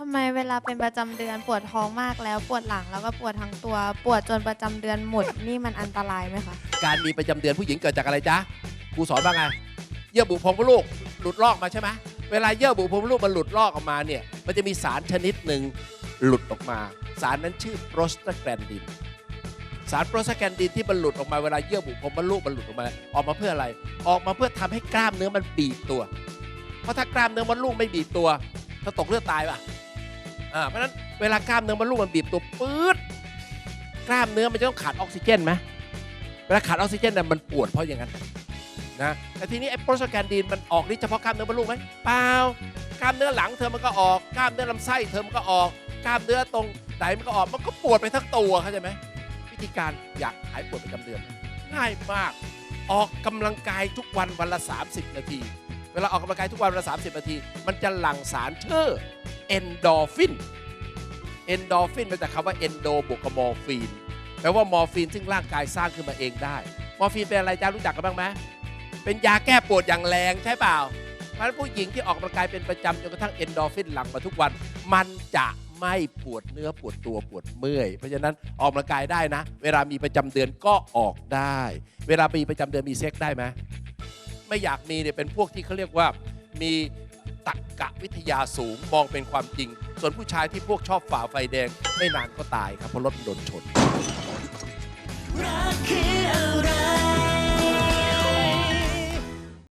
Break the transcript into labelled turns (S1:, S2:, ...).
S1: ทำไมเวลาเป็นประจำเดือนปวดท้องมากแล้วปวดหลังแล้วก็ปวดทั้งตัว ปวดจนประจำเดือนหมดนี่มันอันตรายไหมคะ
S2: การมีประจำเดือนผู้หญิงเกิดจากอะไรจ๊ะครูสอนว่าไง เยื่อบุโพรงมดลูกหลุดลอกมาใช่ไหมเวลาเยื่อบุโพรงมดลูกมันหลุดลอกออกมาเนี่ย มันจะมีสารชนิดหนึ่งหลุดออกมา สารนั้นชื่อโปรสตาแกลนดิน สารโปรสตาแกลนดินที่มันหลุดออกมาเวลาเยื่อบุโพรงมดลูกมันหลุดออกมา ออกมาเพื่ออะไร ออกมาเพื่อทำให้กล้ามเนื้อมันบีบตัว เพราะถ้ากล้ามเนื้อมดลูกไม่บีบตัวถ้าตกเลือดตายป่ะ อ่าเพราะฉะนั้นเวลากล้ามเนื้อมดลูกมันบีบตัวปื๊ดกล้ามเนื้อมันจะต้องขาดออกซิเจนไหมเวลาขาดออกซิเจนน่ะมันปวดเพราะอย่างนั้นนะแต่ทีนี้ไอ้โปรสแกนดีนมันออกฤทธิ์เฉพาะกล้ามเนื้อมดลูกไหมเปล่ากล้ามเนื้อหลังเธอมันก็ออกกล้ามเนื้อลำไส้เธอมันก็ออกกล้ามเนื้อตรงไหนมันก็ออกมันก็ปวดไปทั้งตัวเข้าใจไหมวิธีการอยากหายปวดประจำเดือน ง่ายมาก ออกกำลังกายทุกวันวันละ 30 นาที เวลาออกกำลังกายทุกวันวันละ 30 นาที มันจะหลั่งสารเชื่อ เอนโดฟินเอนโดฟินมาจากคำว่าเอนโดบวกกับมอร์ฟีนแปลว่ามอร์ฟีนซึ่งร่างกายสร้างขึ้นมาเองได้ มอร์ฟีนเป็นอะไรจ้ารู้จักกันบ้างไหมเป็นยาแก้ปวดอย่างแรงใช่เปล่าเพราะฉะนั้นผู้หญิงที่ออกกำลังกายเป็นประจำจนกระทั่งเอนโดฟินหลั่งมาทุกวัน มันจะไม่ปวดเนื้อปวดตัวปวดเมื่อย เพราะฉะนั้นออกกำลังกายได้นะ เวลามีประจำเดือนก็ออกได้ เวลามีประจำเดือนมีเซ็กได้ไหมไม่อยากมีเนี่ยเป็นพวกที่เขาเรียกว่ามี ตรรกะวิทยาสูงมองเป็นความจริง ส่วนผู้ชายที่พวกชอบฝ่าไฟแดง ไม่นานก็ตายครับเพราะรถมันโดนชน
S3: รักคืออะไร